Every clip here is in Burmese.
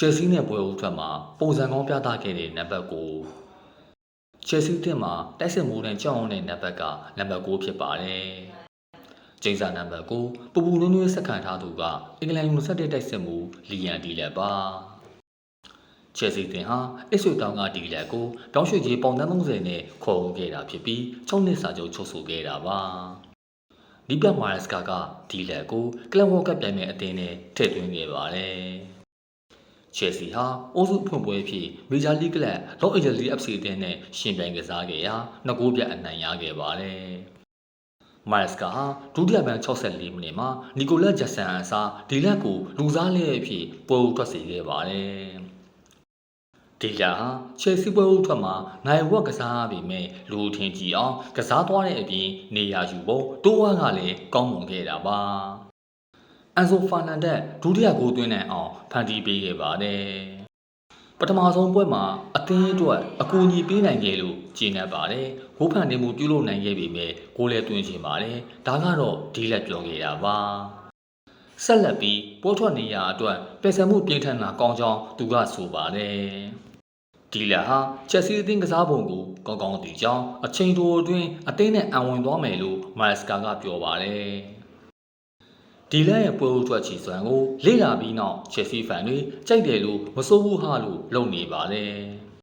ချယ်ဆီနဲ့ပွဲဦးထွက်မှာပုံစံကောင်းပြသခဲ့တဲ့နံပါတ်9ချယ်ဆီတင်မှာတိုက်စစ်မှုနဲ့ကြောက်အောင်တဲ့နံပါတ်ကနံပါတ်9ဖြစ်ပါတယ်။ကျင်းစာနံပါတ်9ပူပူနွေးနွေးဆက်ခံထားသူကအင်္ဂလန်ယူဆက်တဲ့တိုက်စစ်မှုလီယန်ဒီလက်ပါ။ချယ်ဆီတင်ဟာအစ်ဆွေတောင်ကဒီလက်ကိုတောင်းရွှေကြီးပေါင်တန်း30နဲ့ခေါ်ဦးခဲ့တာဖြစ်ပြီး6နှစ်စာချုပ်ချုပ်ဆိုခဲ့တာပါ။ဒီပြမာရက်စကာကဒီလက်ကိုကလပ်ဝေါ်ကပ်ပြိုင်မဲ့အသင်းနဲ့ထည့်သွင်းခဲ့ပါတယ်။ ချယ်ဆီဟာအိုးစုဖွင့်ပွဲဖြစ်မေဂျာလိဂ်ကလပ်လော့အန်ဂျလိ FC အသင်းနဲ့ရှင်ပြိုင်ကစားခဲ့ရာနှစ်ဂိုးပြတ်အနိုင်ရခဲ့ပါတယ်။မိုက်စကာဟာဒုတိယပိုင်း64မိနစ်မှာနီကိုလက်ဂျက်ဆန်အစားဒီလက်ကိုလူစားလဲအဖြစ်ပွဲဦးထွက်စေခဲ့ပါတယ်။ဒီလာဟာချယ်ဆီပွဲဦးထွက်မှာနိုင်ဝက်ကစားပြီးမဲ့လူထင်ကြည့်အောင်ကစားသွားတဲ့အပြင်နေရာယူဖို့တိုးဝါကလည်းကောင်းမွန်ခဲ့တာပါ။ အန်ဆိုဖာနန်ဒက်ဒုတိယဂိုးသွင်းနိုင်အောင်ဖန်တီးပေးခဲ့ပါတယ်။ပထမဆုံးပွဲမှာအသင်းအတွက်အကူအညီပေးနိုင်ခဲ့လို့ကျေနပ်ပါတယ်။ဂိုးဖန်တင်မှုပြုလုပ်နိုင်ခဲ့ပေမဲ့ဂိုးလည်းသွင်းချင်ပါတယ်။ဒါကတော့ဒီလက်ပြောခဲ့တာပါ။ဆက်လက်ပြီးပိုးထွက်နေရအတွက်ပယ်ဆံမှုပြင်းထန်တာကောင်းကြောင်းသူကဆိုပါတယ်။ဒီလက်ဟာချက်စီအသင်းကစားပုံကိုကောင်းကောင်းသိကြောင်းအချိန်တိုအတွင်းအသင်းနဲ့အံဝင်သွားမယ်လို့မိုက်စကာကပြောပါတယ်။ ဒီလက်ရဲ့ပွဲဦးထွက်ချီစွမ်းကိုလေ့လာပြီးနောက်ချက်စီဖန်တွေကြိုက်တယ်လို့မစိုးဘူးဟာလို့လုပ်နေပါတယ်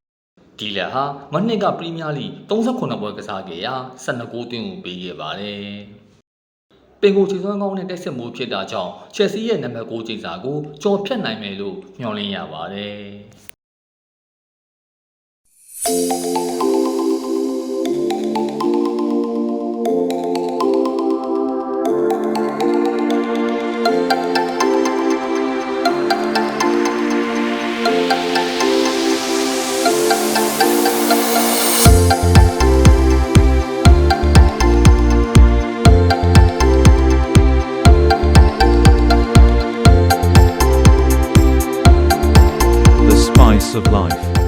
။ဒီလက်ဟာမနှစ်ကပရီးမီးယားလိ38ပွဲကစားခဲ့ရာ12ဂိုးသွင်းကိုပေးခဲ့ပါတယ်။ပင်ကိုချီစွမ်းကောင်းတဲ့တိုက်စစ်မှုဖြစ်တာကြောင့်ချက်စီရဲ့နံပါတ်6ချိန်စာကိုကျော်ဖြတ်နိုင်မယ်လို့မျှော်လင့်ရပါတယ်။ of life.